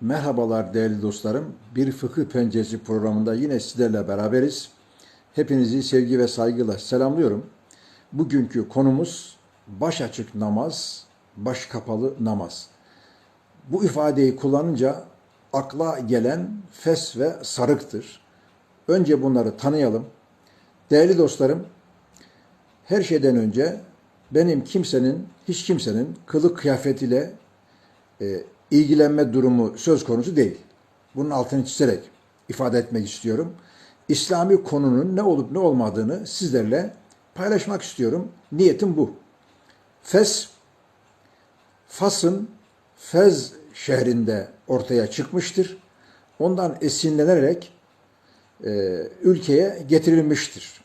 Merhabalar değerli dostlarım. Bir Fıkıh Penceresi programında yine sizlerle beraberiz. Hepinizi sevgi ve saygıyla selamlıyorum. Bugünkü konumuz baş açık namaz, baş kapalı namaz. Bu ifadeyi kullanınca akla gelen fes ve sarıktır. Önce bunları tanıyalım. Değerli dostlarım, her şeyden önce benim kimsenin, hiç kimsenin kılık kıyafetiyle e, ilgilenme durumu söz konusu değil. Bunun altını çizerek ifade etmek istiyorum. İslami konunun ne olup ne olmadığını sizlerle paylaşmak istiyorum. Niyetim bu. Fes, Fas'ın Fez şehrinde ortaya çıkmıştır. Ondan esinlenerek e, ülkeye getirilmiştir.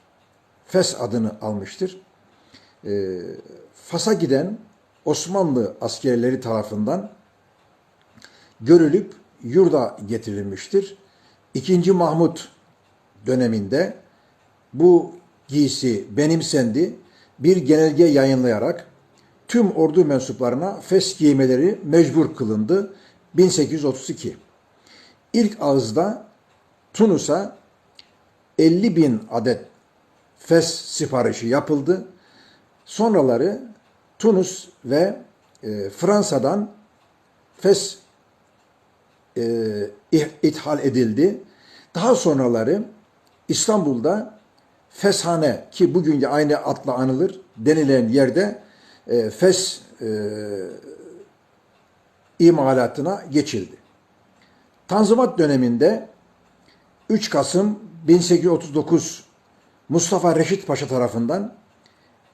Fes adını almıştır. E, Fas'a giden Osmanlı askerleri tarafından görülüp yurda getirilmiştir. İkinci Mahmut döneminde bu giysi benimsendi. Bir genelge yayınlayarak tüm ordu mensuplarına fes giymeleri mecbur kılındı. 1832. İlk ağızda Tunus'a 50 bin adet fes siparişi yapıldı. Sonraları Tunus ve e, Fransa'dan fes e, ithal edildi. Daha sonraları İstanbul'da Feshane ki bugün aynı adla anılır denilen yerde e, Fes e, imalatına geçildi. Tanzimat döneminde 3 Kasım 1839 Mustafa Reşit Paşa tarafından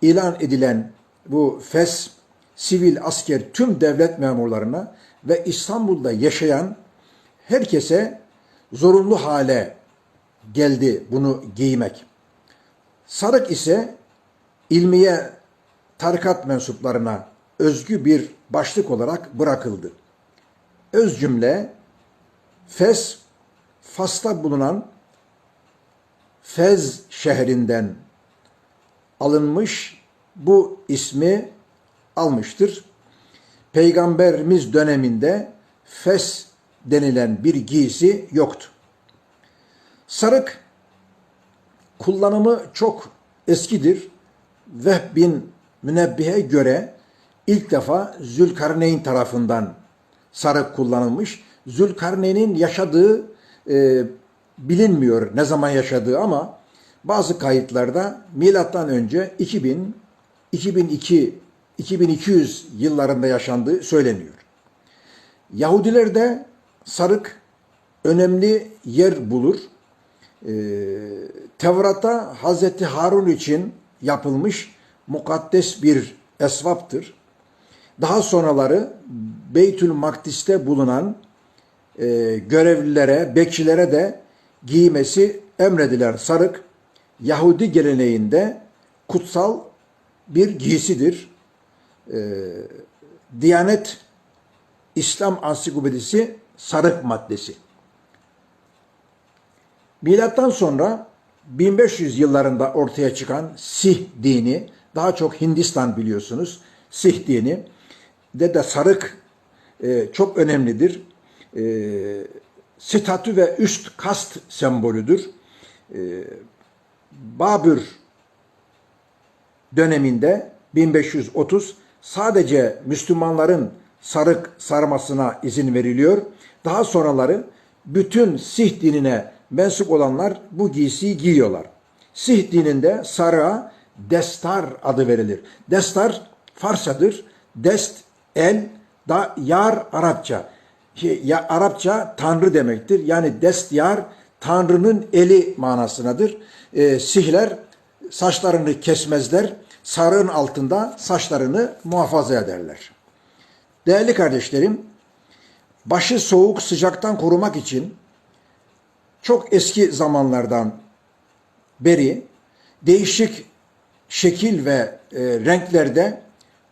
ilan edilen bu Fes sivil asker tüm devlet memurlarına ve İstanbul'da yaşayan herkese zorunlu hale geldi bunu giymek. Sarık ise ilmiye tarikat mensuplarına özgü bir başlık olarak bırakıldı. Öz cümle Fes, Fas'ta bulunan Fez şehrinden alınmış bu ismi almıştır. Peygamberimiz döneminde Fes denilen bir giysi yoktu. Sarık kullanımı çok eskidir. Vehb bin Münebbihe göre ilk defa Zülkarneyn tarafından sarık kullanılmış. Zülkarneyn'in yaşadığı e, bilinmiyor ne zaman yaşadığı ama bazı kayıtlarda milattan önce 2000 2002 2200 yıllarında yaşandığı söyleniyor. Yahudilerde sarık önemli yer bulur. Ee, Tevrat'ta Hazreti Harun için yapılmış mukaddes bir esvaptır. Daha sonraları Beytül Makdis'te bulunan e, görevlilere, bekçilere de giymesi emredilen sarık Yahudi geleneğinde kutsal bir giysidir. Ee, Diyanet İslam Ansiklopedisi sarık maddesi. Milattan sonra 1500 yıllarında ortaya çıkan Sih dini, daha çok Hindistan biliyorsunuz, Sih dini de de sarık e, çok önemlidir. E, statü ve üst kast sembolüdür. E, Babür döneminde 1530 sadece Müslümanların sarık sarmasına izin veriliyor. Daha sonraları bütün Sih dinine mensup olanlar bu giysiyi giyiyorlar. Sih dininde sarığa destar adı verilir. Destar Farsçadır. Dest, el, da yar Arapça. Şey, ya, Arapça tanrı demektir. Yani dest yar tanrının eli manasınadır. Ee, sihler saçlarını kesmezler. Sarığın altında saçlarını muhafaza ederler. Değerli kardeşlerim, başı soğuk sıcaktan korumak için çok eski zamanlardan beri değişik şekil ve e, renklerde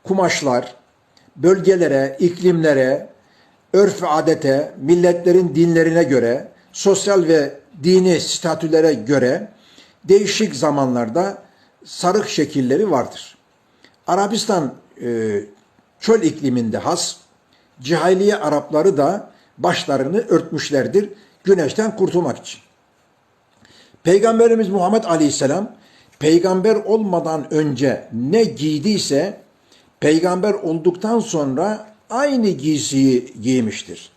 kumaşlar bölgelere, iklimlere, örf ve adete, milletlerin dinlerine göre, sosyal ve dini statülere göre değişik zamanlarda sarık şekilleri vardır. Arabistan e, çöl ikliminde has, cahiliye Arapları da başlarını örtmüşlerdir güneşten kurtulmak için. Peygamberimiz Muhammed Aleyhisselam peygamber olmadan önce ne giydiyse peygamber olduktan sonra aynı giysiyi giymiştir.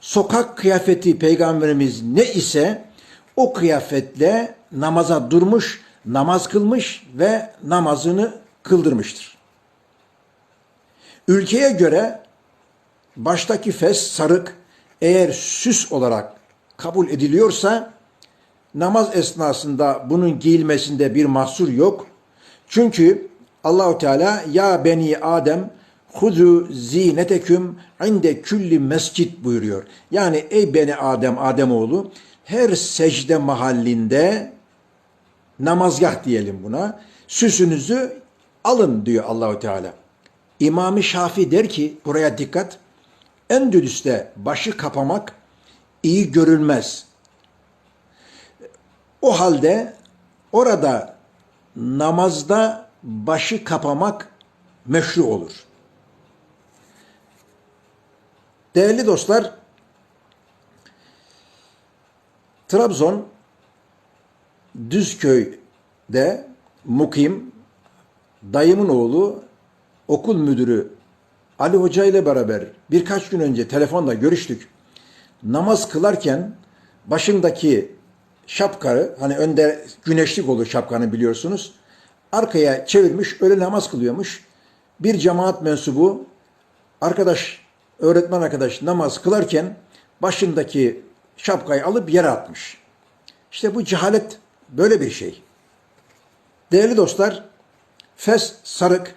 Sokak kıyafeti peygamberimiz ne ise o kıyafetle namaza durmuş, namaz kılmış ve namazını kıldırmıştır. Ülkeye göre baştaki fes, sarık eğer süs olarak kabul ediliyorsa namaz esnasında bunun giyilmesinde bir mahsur yok. Çünkü Allahu Teala ya beni Adem huzu zineteküm inde külli mescit buyuruyor. Yani ey beni Adem Ademoğlu her secde mahallinde namazgah diyelim buna. Süsünüzü alın diyor Allahu Teala. İmam-ı Şafi der ki buraya dikkat. Endülüs'te başı kapamak iyi görülmez. O halde orada namazda başı kapamak meşru olur. Değerli dostlar, Trabzon Düzköy'de mukim dayımın oğlu okul müdürü Ali Hoca ile beraber birkaç gün önce telefonla görüştük. Namaz kılarken başındaki şapkarı hani önde güneşlik olur şapkanı biliyorsunuz. Arkaya çevirmiş öyle namaz kılıyormuş. Bir cemaat mensubu arkadaş öğretmen arkadaş namaz kılarken başındaki şapkayı alıp yere atmış. İşte bu cehalet böyle bir şey. Değerli dostlar, fes, sarık,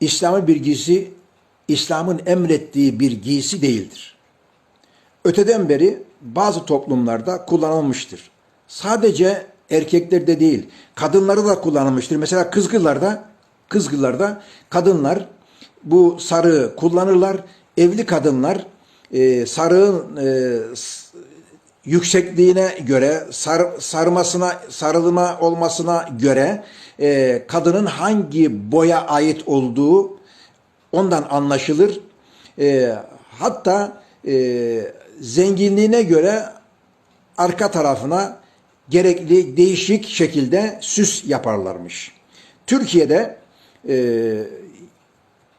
İslam'ın bir giysi, İslam'ın emrettiği bir giysi değildir. Öteden beri bazı toplumlarda kullanılmıştır. Sadece erkeklerde değil, kadınları da kullanılmıştır. Mesela Kızgıllarda, Kızgıllarda kadınlar bu sarığı kullanırlar. Evli kadınlar e, sarığın e, yüksekliğine göre, sar, sarmasına, sarılma olmasına göre e, kadının hangi boya ait olduğu ondan anlaşılır. E, hatta e, zenginliğine göre arka tarafına gerekli değişik şekilde süs yaparlarmış. Türkiye'de e,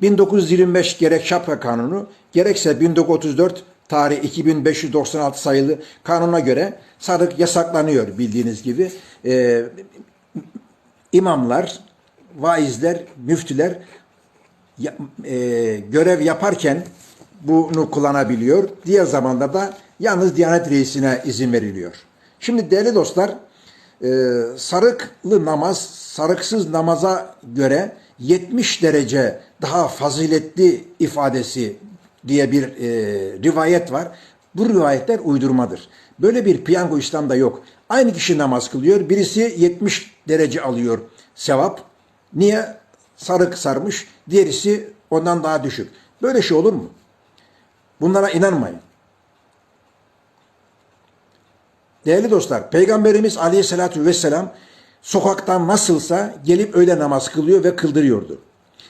1925 gerek şapka kanunu gerekse 1934 tarih 2596 sayılı kanuna göre sarık yasaklanıyor bildiğiniz gibi. Ee, imamlar, vaizler, müftüler e, görev yaparken bunu kullanabiliyor. Diğer zamanlarda yalnız Diyanet Reisi'ne izin veriliyor. Şimdi değerli dostlar, e, sarıklı namaz, sarıksız namaza göre 70 derece daha faziletli ifadesi diye bir e, rivayet var. Bu rivayetler uydurmadır. Böyle bir piyango İslam'da yok. Aynı kişi namaz kılıyor. Birisi 70 derece alıyor sevap. Niye? Sarık sarmış. Diğerisi ondan daha düşük. Böyle şey olur mu? Bunlara inanmayın. Değerli dostlar, Peygamberimiz Aleyhisselatü Vesselam sokaktan nasılsa gelip öyle namaz kılıyor ve kıldırıyordu.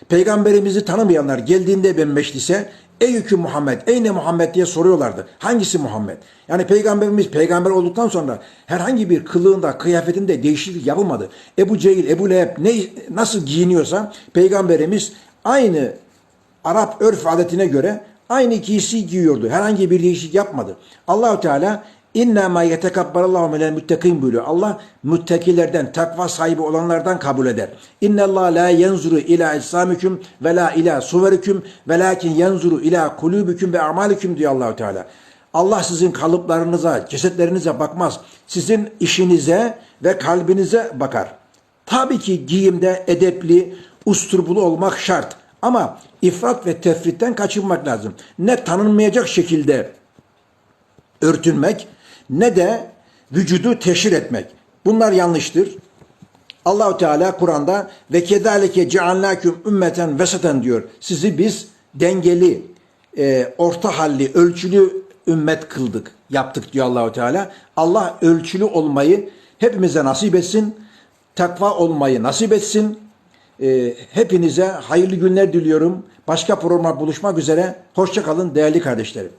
Peygamberimizi tanımayanlar geldiğinde ben meclise Ey yükü Muhammed, ey ne Muhammed diye soruyorlardı. Hangisi Muhammed? Yani peygamberimiz peygamber olduktan sonra herhangi bir kılığında, kıyafetinde değişiklik yapılmadı. Ebu Cehil, Ebu Leheb ne, nasıl giyiniyorsa peygamberimiz aynı Arap örf adetine göre aynı giysi giyiyordu. Herhangi bir değişiklik yapmadı. Allahu Teala İnna ma yetekabbalallahu minel muttakin buyuruyor. Allah müttakilerden, takva sahibi olanlardan kabul eder. İnna Allah la yenzuru ila ecsamikum ve la ila suverikum velakin yenzuru ila kulubikum ve amalikum diyor Allahu Teala. Allah sizin kalıplarınıza, cesetlerinize bakmaz. Sizin işinize ve kalbinize bakar. Tabii ki giyimde edepli, usturbulu olmak şart. Ama ifrat ve tefritten kaçınmak lazım. Ne tanınmayacak şekilde örtünmek, ne de vücudu teşhir etmek. Bunlar yanlıştır. Allahu Teala Kur'an'da ve kedalike cealnakum ümmeten vesaten diyor. Sizi biz dengeli, e, orta halli, ölçülü ümmet kıldık, yaptık diyor Allahu Teala. Allah ölçülü olmayı hepimize nasip etsin. Takva olmayı nasip etsin. Ee, hepinize hayırlı günler diliyorum. Başka programa buluşmak üzere. Hoşçakalın değerli kardeşlerim.